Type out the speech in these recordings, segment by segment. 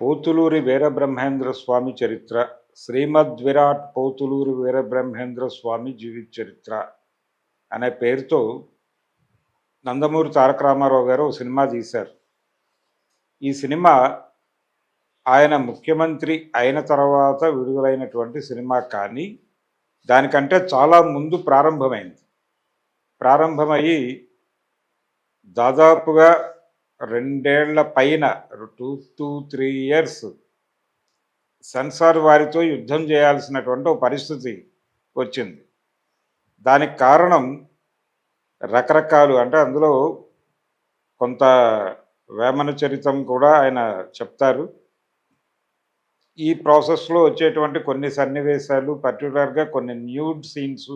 పోతులూరి వీరబ్రహ్మేంద్ర స్వామి చరిత్ర శ్రీమద్ విరాట్ పోతులూరి వీరబ్రహ్మేంద్ర స్వామి జీవిత చరిత్ర అనే పేరుతో నందమూరి తారక రామారావు గారు సినిమా తీశారు. ఈ సినిమా ఆయన ముఖ్యమంత్రి అయిన తర్వాత విడుదలైనటువంటి సినిమా కానీ దానికంటే చాలా ముందు ప్రారంభమైంది. ప్రారంభమయ్యి దాదాపుగా రెండేళ్ళ పైన two two three years censor వారితో యుద్ధం చేయాల్సినటువంటి ఒక పరిస్థితి వచ్చింది. దానికి కారణం రకరకాలు. అంటే అందులో కొంత వేమన చరితం కూడా ఆయన చెప్తారు. ఈ ప్రాసెస్లో వచ్చేటువంటి కొన్ని సన్నివేశాలు పర్టికులర్గా కొన్ని న్యూడ్ సీన్స్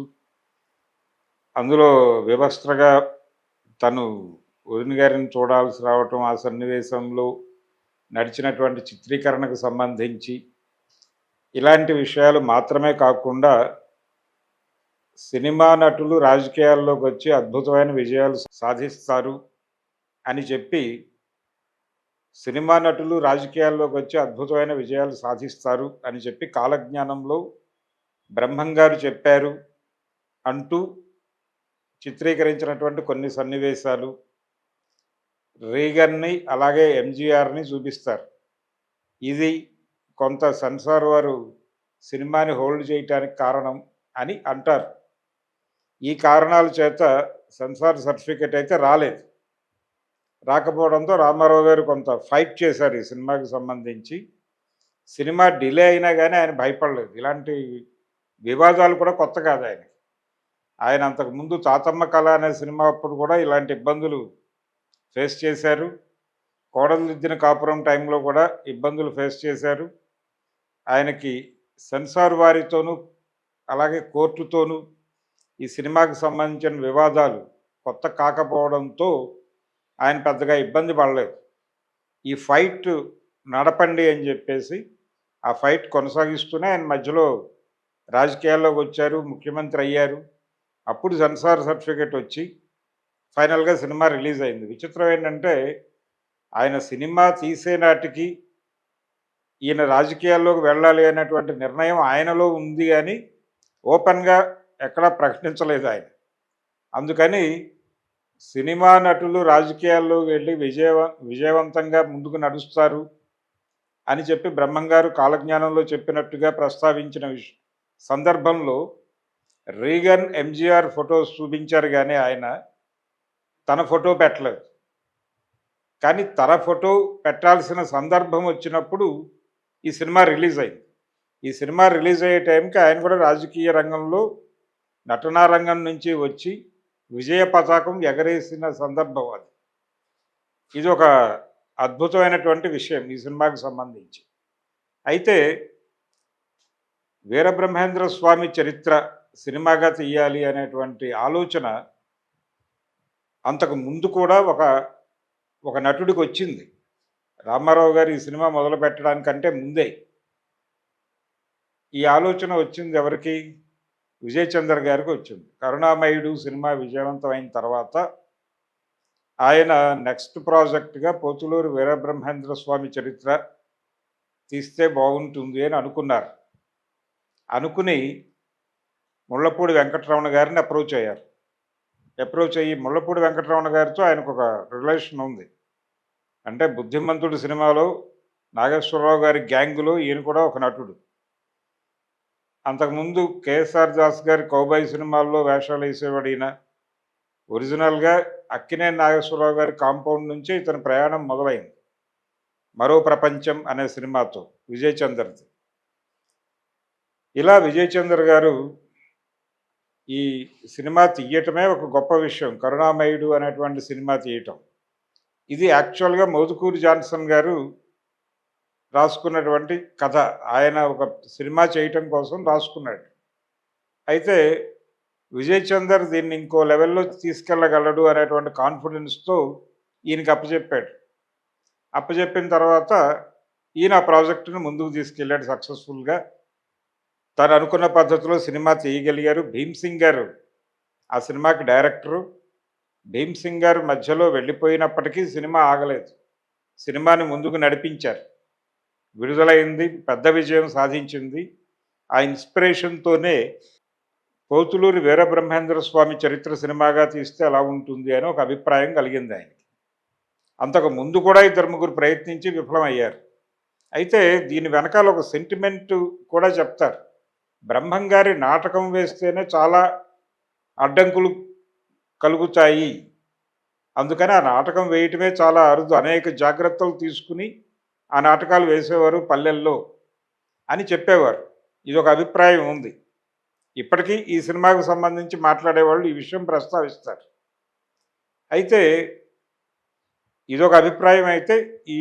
అందులో వివస్త్రగా తను వదిన గారిని చూడాల్సి రావటం ఆ సన్నివేశంలో నడిచినటువంటి చిత్రీకరణకు సంబంధించి ఇలాంటి విషయాలు మాత్రమే కాకుండా సినిమా నటులు రాజకీయాల్లోకి వచ్చి అద్భుతమైన విజయాలు సాధిస్తారు అని చెప్పి సినిమా నటులు రాజకీయాల్లోకి వచ్చి అద్భుతమైన విజయాలు సాధిస్తారు అని చెప్పి కాలజ్ఞానంలో బ్రహ్మం గారు చెప్పారు అంటూ చిత్రీకరించినటువంటి కొన్ని సన్నివేశాలు రీగన్ని అలాగే ఎంజీఆర్ని చూపిస్తారు. ఇది కొంత సెన్సార్ వారు సినిమాని హోల్డ్ చేయటానికి కారణం అని అంటారు. ఈ కారణాల చేత సెన్సార్ సర్టిఫికేట్ అయితే రాలేదు. రాకపోవడంతో రామారావు గారు కొంత ఫైట్ చేశారు ఈ సినిమాకి సంబంధించి. సినిమా డిలే అయినా కానీ ఆయన భయపడలేదు. ఇలాంటి వివాదాలు కూడా కొత్త కాదు ఆయన ఆయన అంతకుముందు తాతమ్మ కళ అనే సినిమా అప్పుడు కూడా ఇలాంటి ఇబ్బందులు ఫేస్ చేశారు. కోడలుద్దిన కాపురం టైంలో కూడా ఇబ్బందులు ఫేస్ చేశారు. ఆయనకి సెన్సార్ వారితోనూ అలాగే కోర్టుతోనూ ఈ సినిమాకి సంబంధించిన వివాదాలు కొత్త కాకపోవడంతో ఆయన పెద్దగా ఇబ్బంది పడలేదు. ఈ ఫైట్ నడపండి అని చెప్పేసి ఆ ఫైట్ కొనసాగిస్తూనే ఆయన మధ్యలో రాజకీయాల్లోకి వచ్చారు ముఖ్యమంత్రి అయ్యారు. అప్పుడు సెన్సార్ సర్టిఫికేట్ వచ్చి ఫైనల్గా సినిమా రిలీజ్ అయింది. విచిత్రం ఏంటంటే ఆయన సినిమా తీసే నాటికి ఈయన రాజకీయాల్లోకి వెళ్ళాలి అనేటువంటి నిర్ణయం ఆయనలో ఉంది అని ఓపెన్గా ఎక్కడా ప్రకటించలేదు ఆయన. అందుకని సినిమా నటులు రాజకీయాల్లో వెళ్ళి విజయవ విజయవంతంగా ముందుకు నడుస్తారు అని చెప్పి బ్రహ్మంగారు కాలజ్ఞానంలో చెప్పినట్టుగా ప్రస్తావించిన సందర్భంలో రీగన్ ఎంజీఆర్ ఫొటోస్ చూపించారు కానీ ఆయన తన ఫోటో పెట్టలేదు. కానీ తన ఫోటో పెట్టాల్సిన సందర్భం వచ్చినప్పుడు ఈ సినిమా రిలీజ్ అయింది. ఈ సినిమా రిలీజ్ అయ్యే టైంకి ఆయన కూడా రాజకీయ రంగంలో నటనా రంగం నుంచి వచ్చి విజయ పతాకం ఎగరేసిన సందర్భం అది. ఇది ఒక అద్భుతమైనటువంటి విషయం ఈ సినిమాకి సంబంధించి. అయితే వీరబ్రహ్మేంద్ర స్వామి చరిత్ర సినిమాగా తీయాలి అనేటువంటి ఆలోచన అంతకు ముందు కూడా ఒక ఒక నటుడికి వచ్చింది. రామారావు గారు ఈ సినిమా మొదలు పెట్టడానికంటే ముందే. ఈ ఆలోచన వచ్చింది ఎవరికి? విజయ్ చంద్ర గారికి వచ్చింది. కరుణామయుడు సినిమా విజయవంతమైన తర్వాత ఆయన నెక్స్ట్ ప్రాజెక్ట్గా పోతులూరు వీరబ్రహ్మేంద్ర స్వామి చరిత్ర తీస్తే బాగుంటుంది అని అనుకున్నారు. అనుకుని ముళ్ళపూడి వెంకటరమణ గారిని అప్రోచ్ అయ్యారు. అప్రోచ్ అయ్యి ముళ్ళపూడి వెంకటరమణ గారితో ఆయనకు ఒక రిలేషన్ ఉంది. అంటే బుద్ధిమంతుడు సినిమాలో నాగేశ్వరరావు గారి గ్యాంగులో ఈయన కూడా ఒక నటుడు. అంతకుముందు కేఎస్ఆర్ దాస్ గారి కౌబాయి సినిమాల్లో వేషాలు వేసేవాడు ఈయన. ఒరిజినల్గా అక్కినే నాగేశ్వరరావు గారి కాంపౌండ్ నుంచి ఇతని ప్రయాణం మొదలైంది. మరో ప్రపంచం అనే సినిమాతో విజయ్ చంద్రది. ఇలా విజయ్ చంద్ర గారు ఈ సినిమా తీయటమే ఒక గొప్ప విషయం. కరుణామయుడు అనేటువంటి సినిమా తీయటం. ఇది యాక్చువల్గా మోదుకూరి జాన్సన్ గారు రాసుకున్నటువంటి కథ. ఆయన ఒక సినిమా చేయటం కోసం రాసుకున్నాడు. అయితే విజయ్ చందర్ దీన్ని ఇంకో లెవెల్లో తీసుకెళ్ళగలడు అనేటువంటి కాన్ఫిడెన్స్తో ఈయనకి అప్పచెప్పాడు. అప్పచెప్పిన తర్వాత ఈయన ఆ ప్రాజెక్టును ముందుకు తీసుకెళ్ళాడు సక్సెస్ఫుల్గా. తను అనుకున్న పద్ధతిలో సినిమా తీయగలిగారు భీమ్ సింగ్ గారు. ఆ సినిమాకి డైరెక్టరు భీమ్ సింగ్ గారు మధ్యలో వెళ్ళిపోయినప్పటికీ సినిమా ఆగలేదు. సినిమాని ముందుకు నడిపించారు. విడుదలైంది పెద్ద విజయం సాధించింది. ఆ ఇన్స్పిరేషన్తోనే పోతులూరి వీరబ్రహ్మేంద్ర స్వామి చరిత్ర సినిమాగా తీస్తే ఎలా ఉంటుంది అని ఒక అభిప్రాయం కలిగింది ఆయనకి. అంతకు ముందు కూడా ఇద్దరు ముగ్గురు ప్రయత్నించి విఫలమయ్యారు. అయితే దీని వెనకాల ఒక సెంటిమెంట్ కూడా చెప్తారు. బ్రహ్మంగారి నాటకం వేస్తేనే చాలా అడ్డంకులు కలుగుతాయి. అందుకని ఆ నాటకం వేయటమే చాలా అరుదు. అనేక జాగ్రత్తలు తీసుకుని ఆ నాటకాలు వేసేవారు పల్లెల్లో అని చెప్పేవారు. ఇది ఒక అభిప్రాయం ఉంది. ఇప్పటికీ ఈ సినిమాకు సంబంధించి మాట్లాడేవాళ్ళు ఈ విషయం ప్రస్తావిస్తారు. అయితే ఇదొక అభిప్రాయం అయితే ఈ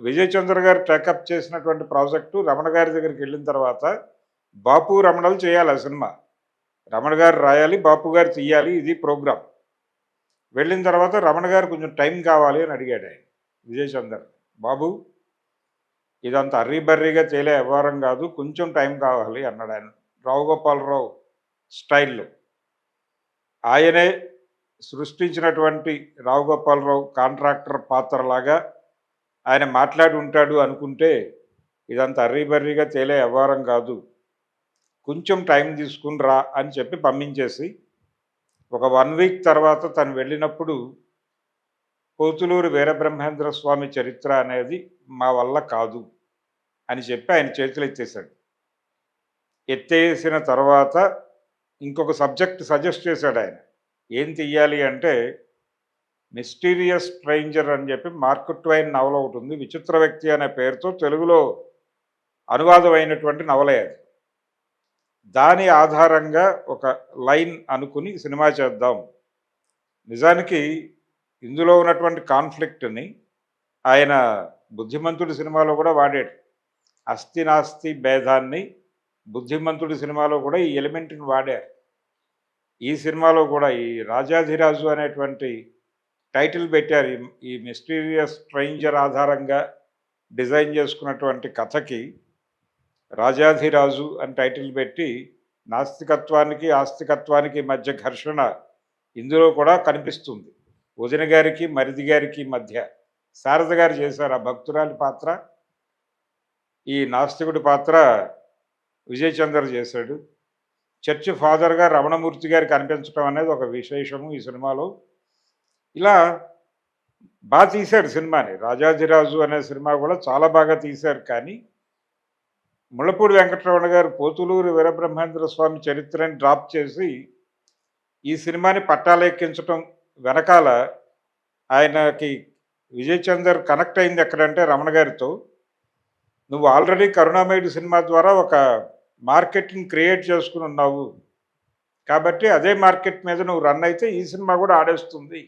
విజయ్ చంద్ర గారు టేకప్ చేసినటువంటి ప్రాజెక్టు రమణ గారి దగ్గరికి వెళ్ళిన తర్వాత బాపు రమణలు చేయాలి ఆ సినిమా. రమణ గారు రాయాలి బాపు గారు తీయాలి ఇది ప్రోగ్రామ్ వెళ్ళిన తర్వాత రమణ గారు కొంచెం టైం కావాలి అని అడిగాడు ఆయన విజయచందర్ బాబు ఇదంతా అర్రీబర్రీగా తేలే వ్యవహారం కాదు కొంచెం టైం కావాలి అన్నాడు ఆయన. రావు గోపాలరావు స్టైల్లో. ఆయనే సృష్టించినటువంటి రావు గోపాలరావు కాంట్రాక్టర్ పాత్రలాగా ఆయన మాట్లాడి ఉంటాడు అనుకుంటే ఇదంతా అర్రీబర్రీగా తేలే వ్యవహారం కాదు కొంచెం టైం తీసుకుని రా అని చెప్పి పంపించేసి ఒక వన్ వీక్ తర్వాత తను వెళ్ళినప్పుడు పోతులూరు వీరబ్రహ్మేంద్ర స్వామి చరిత్ర అనేది మా వల్ల కాదు అని చెప్పి ఆయన చేతులు ఎత్తేసాడు ఎత్తేసిన తర్వాత ఇంకొక సబ్జెక్ట్ సజెస్ట్ చేశాడు ఆయన. ఏం తీయాలి అంటే మిస్టీరియస్ స్ట్రేంజర్ అని చెప్పి మార్క్ ట్వైన్ నవల ఒకటి ఉంది విచిత్ర వ్యక్తి అనే పేరుతో తెలుగులో అనువాదమైనటువంటి నవలే అది. దాని ఆధారంగా ఒక లైన్ అనుకుని సినిమా చేద్దాం. నిజానికి ఇందులో ఉన్నటువంటి కాన్ఫ్లిక్ట్ని ఆయన బుద్ధిమంతుడి సినిమాలో కూడా వాడాడు. అస్థినాస్తి భేదాన్ని బుద్ధిమంతుడి సినిమాలో కూడా ఈ ఎలిమెంట్ని వాడారు. ఈ సినిమాలో కూడా ఈ రాజాధిరాజు అనేటువంటి టైటిల్ పెట్టారు. ఈ మిస్టీరియస్ స్ట్రైంజర్ ఆధారంగా డిజైన్ చేసుకున్నటువంటి కథకి రాజాధిరాజు అని టైటిల్ పెట్టి నాస్తికత్వానికి ఆస్తికత్వానికి మధ్య ఘర్షణ ఇందులో కూడా కనిపిస్తుంది. వదిన గారికి మరిది గారికి మధ్య. శారద గారు చేశారు ఆ భక్తురాలి పాత్ర. ఈ నాస్తికుడి పాత్ర విజయచంద్ర చేశాడు. చర్చ్ ఫాదర్గా రమణమూర్తి గారు కనిపించడం అనేది ఒక విశేషము ఈ సినిమాలో. ఇలా బాగా తీశారు సినిమాని. రాజాధిరాజు అనే సినిమా కూడా చాలా బాగా తీశారు కానీ ముళ్ళపూడి వెంకటరమణ గారు పోతులూరు వీరబ్రహ్మేంద్ర స్వామి చరిత్రని డ్రాప్ చేసి ఈ సినిమాని పట్టాలెక్కించటం వెనకాల ఆయనకి విజయ్ చందర్ కనెక్ట్ అయింది ఎక్కడంటే రమణ గారితో. నువ్వు ఆల్రెడీ కరుణామయుడు సినిమా ద్వారా ఒక మార్కెట్ని క్రియేట్ చేసుకుని ఉన్నావు. కాబట్టి అదే మార్కెట్ మీద నువ్వు రన్ అయితే ఈ సినిమా కూడా ఆడేస్తుంది.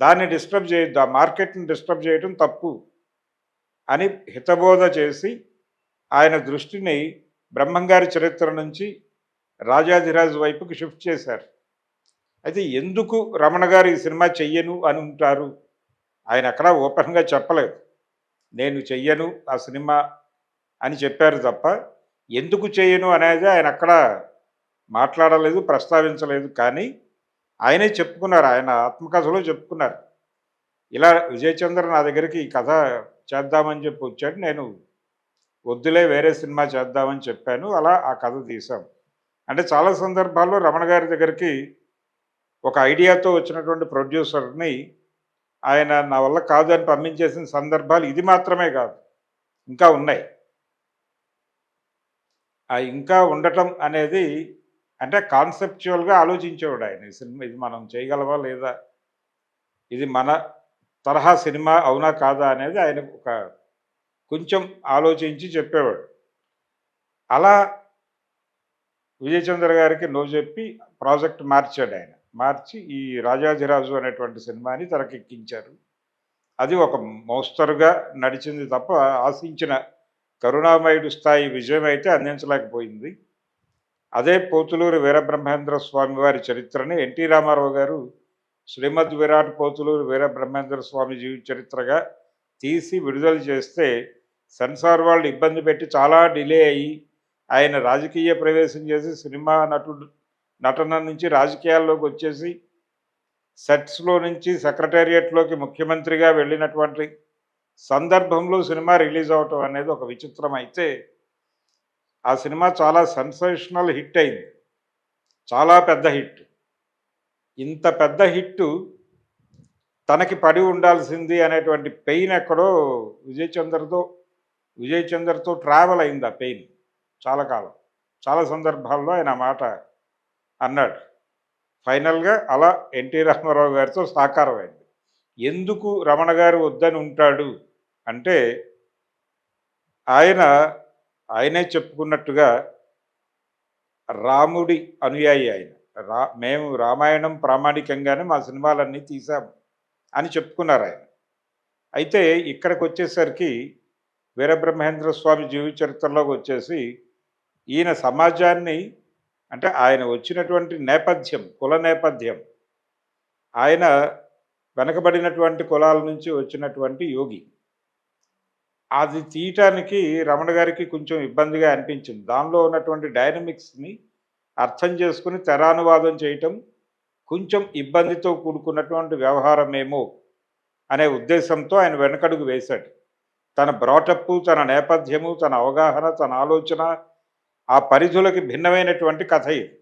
దాన్ని డిస్టర్బ్ చేయొద్దు ఆ మార్కెట్ని డిస్టర్బ్ చేయడం తప్పు అని హితబోధ చేసి ఆయన దృష్టిని బ్రహ్మంగారి చరిత్ర నుంచి రాజాధిరాజు వైపుకి షిఫ్ట్ చేశారు. అయితే ఎందుకు రమణ గారు ఈ సినిమా చెయ్యను అని ఉంటారు? ఆయన అక్కడ ఓపెన్గా చెప్పలేదు. నేను చెయ్యను ఆ సినిమా అని చెప్పారు తప్ప ఎందుకు చేయను అనేది ఆయన అక్కడ మాట్లాడలేదు ప్రస్తావించలేదు. కానీ ఆయనే చెప్పుకున్నారు ఆయన ఆత్మకథలో చెప్పుకున్నారు. ఇలా విజయచంద్ర నా దగ్గరికి ఈ కథ చేద్దామని చెప్పి వచ్చాడు. నేను వద్దులే వేరే సినిమా చేద్దామని చెప్పాను. అలా ఆ కథ తీసాం అంటే చాలా సందర్భాల్లో రమణ గారి దగ్గరికి ఒక ఐడియాతో వచ్చినటువంటి ప్రొడ్యూసర్ని ఆయన నా వల్ల కాదు అని పంపించేసిన సందర్భాలు ఇది మాత్రమే కాదు. ఇంకా ఉన్నాయి. ఆ ఇంకా ఉండటం అనేది అంటే కాన్సెప్చువల్గా ఆలోచించేవాడు ఆయన. ఈ సినిమా ఇది మనం చేయగలవా లేదా? ఇది మన తరహా సినిమా అవునా కాదా అనేది ఆయన ఒక కొంచెం ఆలోచించి చెప్పేవాడు. అలా విజయచంద్ర గారికి నో చెప్పి ప్రాజెక్ట్ మార్చాడు ఆయన. మార్చి ఈ రాజాధిరాజు అనేటువంటి సినిమాని తెరకెక్కించారు. అది ఒక మోస్తరుగా నడిచింది తప్ప ఆశించిన కరుణామయుడు స్థాయి విజయం అయితే అందించలేకపోయింది. అదే పోతులూరు వీరబ్రహ్మేంద్ర స్వామి వారి చరిత్రని ఎన్టీ రామారావు గారు శ్రీమద్ విరాట్ పోతులూరు వీరబ్రహ్మేంద్ర స్వామి జీవి చరిత్రగా తీసి విడుదల చేస్తే సెన్సార్ వాళ్ళు ఇబ్బంది పెట్టి చాలా డిలే అయ్యి ఆయన రాజకీయ ప్రవేశం చేసి సినిమా నటుడు నటన నుంచి రాజకీయాల్లోకి వచ్చేసి సెట్స్లో నుంచి సెక్రటేరియట్లోకి ముఖ్యమంత్రిగా వెళ్ళినటువంటి సందర్భంలో సినిమా రిలీజ్ అవటం అనేది ఒక విచిత్రం. అయితే ఆ సినిమా చాలా సెన్సేషనల్ హిట్ అయింది. చాలా పెద్ద హిట్. ఇంత పెద్ద హిట్ తనకి పడి ఉండాల్సింది అనేటువంటి పెయిన్ ఎక్కడో విజయ్ చంద్రతో విజయ్ చంద్రతో ట్రావెల్ అయింది ఆ పెయిన్ చాలా కాలం. చాలా సందర్భాల్లో ఆయన మాట అన్నాడు. ఫైనల్గా అలా ఎన్టీ రామారావు గారితో సాకారం అయింది ఎందుకు రమణ గారు వద్దని ఉంటాడు అంటే ఆయన ఆయనే చెప్పుకున్నట్టుగా రాముడి అనుయాయి ఆయన. రా మేము రామాయణం ప్రామాణికంగానే మా సినిమాలన్నీ తీసాము అని చెప్పుకున్నారు ఆయన. అయితే ఇక్కడికి వచ్చేసరికి వీరబ్రహ్మేంద్ర స్వామి జీవిత చరిత్రలోకి వచ్చేసి ఈయన సమాజాన్ని అంటే ఆయన వచ్చినటువంటి నేపథ్యం కుల నేపథ్యం ఆయన వెనకబడినటువంటి కులాల నుంచి వచ్చినటువంటి యోగి. అది తీయటానికి రమణ గారికి కొంచెం ఇబ్బందిగా అనిపించింది. దానిలో ఉన్నటువంటి డైనమిక్స్ని అర్థం చేసుకుని తెరానువాదం చేయటం కొంచెం ఇబ్బందితో కూడుకున్నటువంటి వ్యవహారమేమో అనే ఉద్దేశంతో ఆయన వెనకడుగు వేశాడు. తన బ్రాటప్పు తన నేపథ్యము తన అవగాహన తన ఆలోచన ఆ పరిధులకి భిన్నమైనటువంటి కథ ఇది.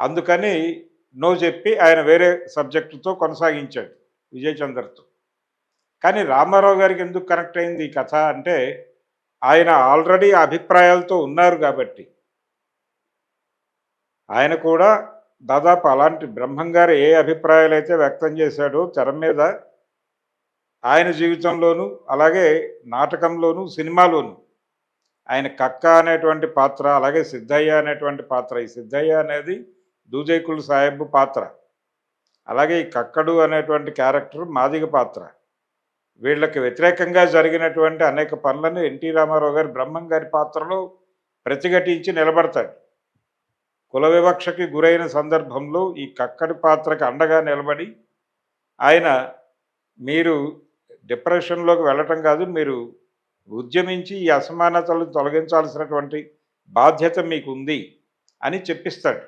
అందుకని నో చెప్పి ఆయన వేరే సబ్జెక్టుతో కొనసాగించాడు విజయచంద్రతో. కానీ రామారావు గారికి ఎందుకు కనెక్ట్ అయింది ఈ కథ అంటే ఆయన ఆల్రెడీ అభిప్రాయాలతో ఉన్నారు కాబట్టి. ఆయన కూడా దాదాపు అలాంటి బ్రహ్మంగారు ఏ అభిప్రాయాలు అయితే వ్యక్తం చేశాడో తెర మీద ఆయన జీవితంలోనూ అలాగే నాటకంలోనూ సినిమాలోనూ ఆయన కక్క అనేటువంటి పాత్ర అలాగే సిద్ధయ్య అనేటువంటి పాత్ర ఈ సిద్ధయ్య అనేది దూజైకుల్ సాహెబ్ పాత్ర అలాగే ఈ కక్కడు అనేటువంటి క్యారెక్టర్ మాదిగ పాత్ర. వీళ్ళకి వ్యతిరేకంగా జరిగినటువంటి అనేక పనులను ఎన్టీ రామారావు గారి బ్రహ్మం గారి పాత్రలో ప్రతిఘటించి నిలబడతాడు. కుల వివక్షకి గురైన సందర్భంలో ఈ కక్కడి పాత్రకి అండగా నిలబడి ఆయన మీరు డిప్రెషన్లోకి వెళ్ళటం కాదు మీరు ఉద్యమించి ఈ అసమానతలు తొలగించాల్సినటువంటి బాధ్యత మీకు ఉంది అని చెప్పిస్తాడు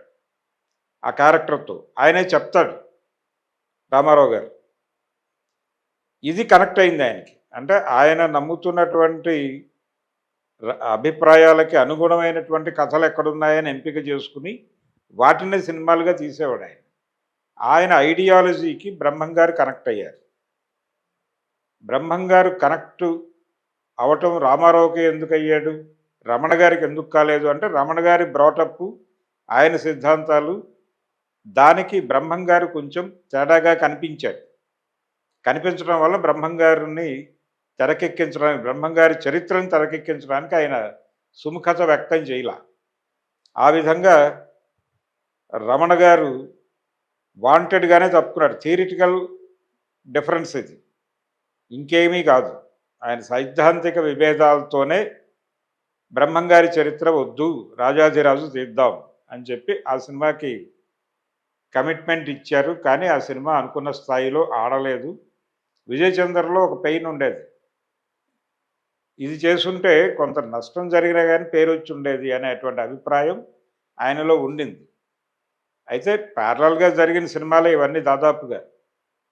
ఆ క్యారెక్టర్తో. ఆయనే చెప్తాడు రామారావు గారు. ఇది కనెక్ట్ అయింది ఆయనకి. అంటే ఆయన నమ్ముతున్నటువంటి అభిప్రాయాలకి అనుగుణమైనటువంటి కథలు ఎక్కడున్నాయని ఎంపిక చేసుకుని వాటిని సినిమాలుగా తీసేవాడు ఆయన. ఆయన ఐడియాలజీకి బ్రహ్మం గారు కనెక్ట్ అయ్యారు. బ్రహ్మం గారు కనెక్ట్ అవటం రామారావుకి ఎందుకు అయ్యాడు? రమణ గారికి ఎందుకు కాలేదు? అంటే రమణ గారి బ్రాటప్ ఆయన సిద్ధాంతాలు దానికి బ్రహ్మం గారు కొంచెం తేడాగా కనిపించాడు కనిపించడం వల్ల బ్రహ్మం గారిని తెరకెక్కించడానికి బ్రహ్మంగారి చరిత్రను తెరకెక్కించడానికి ఆయన సుముఖత వ్యక్తం చేయాల. ఆ విధంగా రమణ గారు వాంటెడ్గానే తప్పుకున్నాడు థియరిటికల్ డిఫరెన్స్ ఇది. ఇంకేమీ కాదు. ఆయన సైద్ధాంతిక విభేదాలతోనే బ్రహ్మంగారి చరిత్ర వద్దు రాజాధిరాజు తీద్దాం అని చెప్పి ఆ సినిమాకి కమిట్మెంట్ ఇచ్చారు. కానీ ఆ సినిమా అనుకున్న స్థాయిలో ఆడలేదు. విజయచంద్రలో ఒక పెయిన్ ఉండేది. ఇది చేసుంటే కొంత నష్టం జరిగినా కానీ పేరు వచ్చి ఉండేది అనేటువంటి అభిప్రాయం ఆయనలో ఉండింది. అయితే ప్యారలల్గా జరిగిన సినిమాలే ఇవన్నీ దాదాపుగా.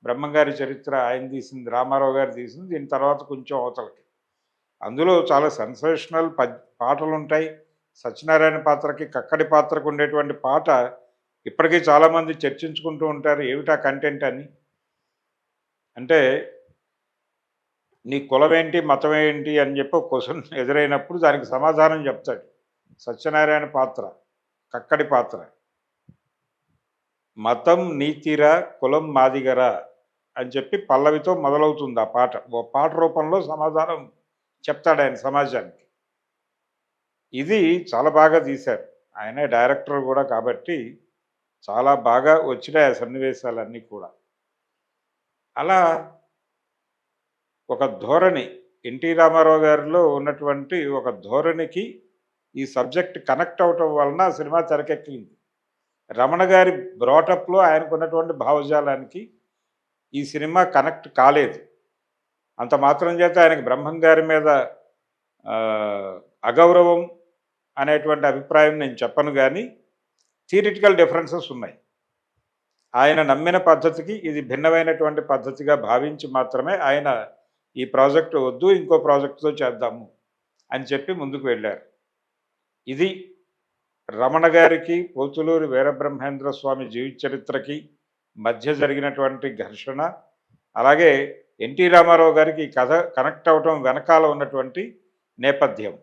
బ్రహ్మంగారి చరిత్ర ఆయన తీసింది రామారావు గారు తీసింది దీని తర్వాత కొంచెం అవతలకి. అందులో చాలా సెన్సేషనల్ పద్ పాటలు ఉంటాయి సత్యనారాయణ పాత్రకి కక్కడి పాత్రకు ఉండేటువంటి పాట ఇప్పటికీ చాలామంది చర్చించుకుంటూ ఉంటారు ఏమిటా కంటెంట్ అని? అంటే నీ కులమేంటి మతం ఏంటి అని చెప్పి క్వశ్చన్ ఎదురైనప్పుడు దానికి సమాధానం చెప్తాడు. సత్యనారాయణ పాత్ర కక్కడి పాత్ర. మతం నీతిరా కులం మాదిగరా అని చెప్పి పల్లవితో మొదలవుతుంది ఆ పాట. ఓ పాట రూపంలో సమాధానం చెప్తాడు ఆయన సమాజానికి. ఇది చాలా బాగా తీశారు. ఆయన డైరెక్టర్ కూడా కాబట్టి చాలా బాగా వచ్చినాయి ఆ సన్నివేశాలన్నీ కూడా. అలా ఒక ధోరణి. ఎన్టీ రామారావు గారిలో ఉన్నటువంటి ఒక ధోరణికి ఈ సబ్జెక్ట్ కనెక్ట్ అవటం వలన సినిమా తెరకెక్కింది. రమణ గారి బ్రాటప్లో ఆయనకు ఉన్నటువంటి భావజాలానికి ఈ సినిమా కనెక్ట్ కాలేదు. అంత మాత్రం చేత ఆయనకి బ్రహ్మం గారి మీద అగౌరవం అనేటువంటి అభిప్రాయం నేను చెప్పను కానీ థియరిటికల్ డిఫరెన్సెస్ ఉన్నాయి. ఆయన నమ్మిన పద్ధతికి ఇది భిన్నమైనటువంటి పద్ధతిగా భావించి మాత్రమే ఆయన ఈ ప్రాజెక్టు వద్దు ఇంకో ప్రాజెక్టుతో చేద్దాము అని చెప్పి ముందుకు వెళ్ళారు. ఇది రమణ గారికి పోతులూరి వీరబ్రహ్మేంద్ర స్వామి జీవిత చరిత్రకి మధ్య జరిగినటువంటి ఘర్షణ అలాగే ఎన్టీ రామారావు గారికి కథ కనెక్ట్ అవటం వెనకాల ఉన్నటువంటి నేపథ్యం.